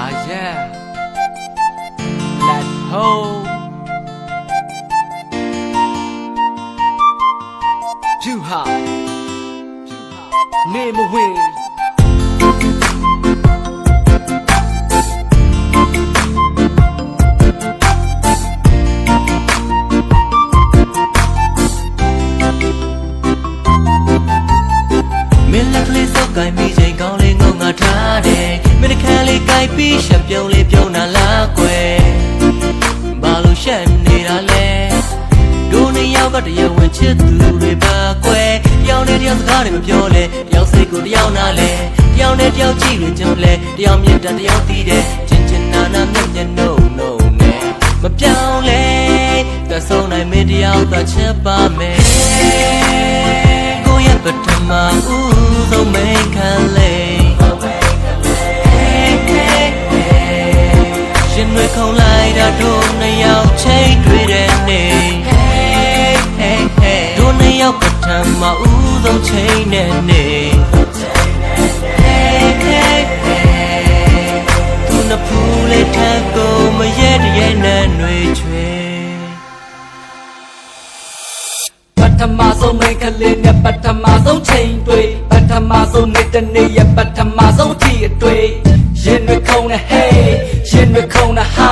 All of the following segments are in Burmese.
Ah yeah Black hole Too hot Name a win ။မင်းလက်ကလေး တယ်။မင်းတစ်ခါလေးကြိုက်ပြီးရှက်ပြုံးလေးပြုံးတာလားကွယ်။ဘာလို့ရှက်နေတာလဲ။ဒိုနှစ်ယောက်ကတရားဝင်ချစ်သူတွေပါကွယ်။တယောက်နဲ့တယောက်စကားတွေမပြောလဲ။တယောက်စိတ်ကိုတယောက်နားလဲ။တယောက်နဲ့တယောက်ကြည့်ရင်ကြုံလဲ။တယောက်မြင်တတ်တယောက်သိတယ်။ချင်းချင်းနာနာမျက်မျက်နှုတ်နှုတ်နဲ့မပြောင်းလဲ။သက်ဆုံးနိုင်မင်းတယောက်သာချစ်ပါမယ်။ကိုယ့်ရဲ့ပထမဦးဆုံးမိန်ခံလေး ထမဦးဆုံးချိန်တဲ့နေ့သူနဖူးလေးထပ်ကိုမရဲတရဲနဲ့နှွေချွေပထမဆုံးမိန်းကလေးနဲ့ပထမဆုံးချိန်တွေ့ပထမဆုံးနေ့တစ်နေ့ရဲ့ပထမဆုံးထီအတွေ့ရင်တွေခုံနဲ့ hey ရင်တွေခုံနဲ့ဟာ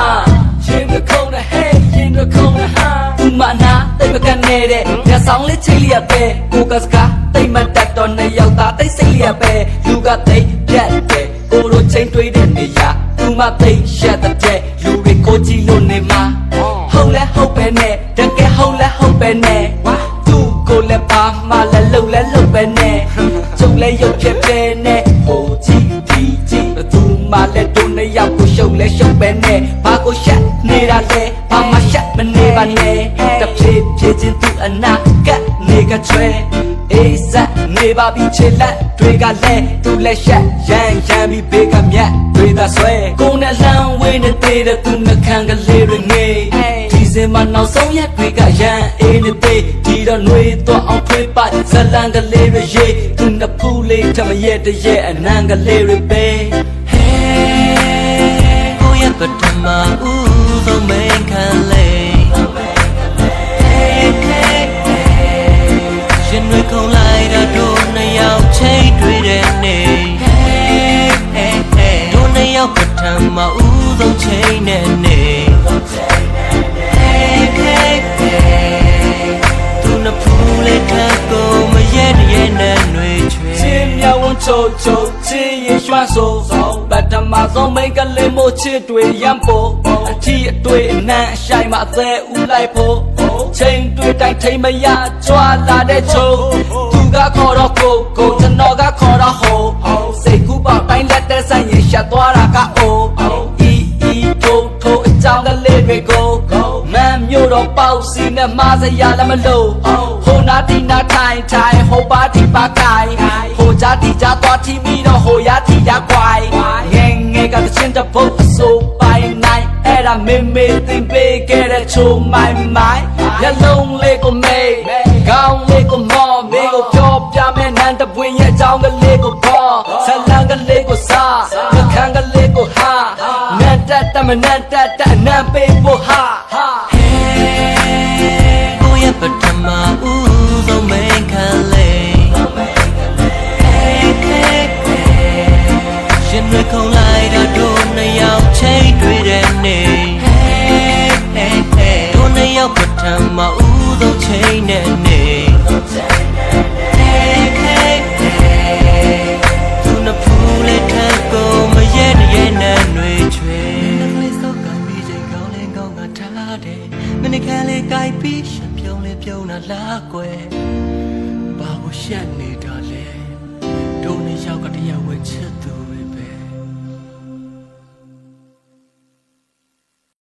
ရင်တွေခုံနဲ့ hey ရင်တွေခုံနဲ့ဟာသူမနာတိတ်မကန်နေတဲ့ည ဆောင်လေးချိန်လျက်ပဲကိုကစကားတိတ်မတက်တော့နှစ်ယောက်သားတိတ်စိတ်လျက်ပဲလူကတိတ်ပြတ်တယ်ကိုလိုချိန်တွေ့တဲ့နေရာသူမတိတ်ရှက်တဲ့လူတွေကိုကြည့်လို့နေမှာဟုတ်လဲဟုတ်ပဲနဲ့တကယ်ဟုတ်လဲဟုတ်ပဲနဲ့သူ့ကိုလည်းပါမလည်းလှုပ်လဲလှုပ်ပဲနဲ့ကျုံလဲရုပ်ဖြစ်ပဲနဲ့ဟိုကြည့်ဒီကြည့်သူမှလည်းတို့နှစ်ယောက်ကိုရှုပ်လဲရှုပ်ပဲနဲ့ဘာကိုရှက်နေတာလဲဘာမှရှက်မနေပါနဲ့ တဖြည်းဖြည်းချင်းသူ့အနာကပ်နေကချွဲအေးဆက်နေပါပြီချေလက်တွေကလည်းသူလည်းရှက်ရန်ရန်ပြီးဘေးကမြတ်တွေသာဆွဲကိုယ်နဲ့လှမ်းဝေးနေတဲ့သူနှခမ်းကလေးတွေငေးဒီစင်မနောက်ဆုံးရက်တွေကရန်အေးနေသေးဒီတော့နှွေးတော့အောင်ထွေးပတ်ဇလန်ကလေးတွေရေးသူနှစ်ဖူးလေးထမရဲ့တရဲ့အနံကလေးတွေပဲ Hey ကိုယ့်ရဲ့ပထမဦး ဆိုဆိုပထမဆုံးမိန်ကလေးမို့ချစ်တွေရမ်းဖို့အထီးအတွေ့အနှံ့အရှိုင်မှာအသေးဦးလိုက်ဖို့ချိန်တွေတိုင်းထိမ့်မရကြွာလာတဲ့ချိုသူကခေါ်တော့ကိုကိုကျွန်တော်ကခေါ်တော့ဟိုစိတ်ကူးပေါက်တိုင်းလက်တဲ့ဆိုင်ရင်ရှက်သွားတာကအိုအီအီထိုးထိုးအကြောင်းကလေးတွေကိုမမ်းမျိုးတော့ပေါက်စီနဲ့မစရာလည်းမလို့ဟိုနာတီနာထိုင်ထိုင်ဟိုပါတီပါကိုင် ဟိုကြတီကြသွားတီမီတော့ဟိုရတီရကွိုင်ငယ်ငယ်ကတချင်းတပုတ်အစိုးပိုင်နိုင်အဲ့ဒါမေမေသင်ပေးခဲ့တဲ့ချိုမိုင်မိုင်ရလုံးလေးကိုမေးကောင်းလေးကိုမော်မေကိုပြောပြမယ်နန်းတပွင့်ရဲ့အကြောင်းကလေးကိုပေါ်ဆလန်ကလေးကိုစားခခန်းကလေးကိုဟာနန်းတက်တမနန်းတက်တအနံပေးဖို့ဟာဟာ လိုက်တာတို့နှစ်ယောက်ချိတ်တွေ့တဲ့နေ့ Hey hey hey တို့နှစ်ယောက်ပထမဦးဆုံးချိတ်တဲ့နေ့ Hey hey hey သူနှစ်ဖူးလေးထပ်ကုန်မရဲ့တရဲ့နဲ့တွေ့ချွေနှစ်လေးစောက်ကမ်းပြီးချိန်ကောင်းလေးကောင်းကထားတယ်မနေ့ကလေးကြိုက်ပြီးရှပြုံးလေးပြုံးတာလားကွယ်ဘာကိုရှက်နေတာလဲတို့နှစ်ယောက်ကတည်းကဝဲချက်သူပဲ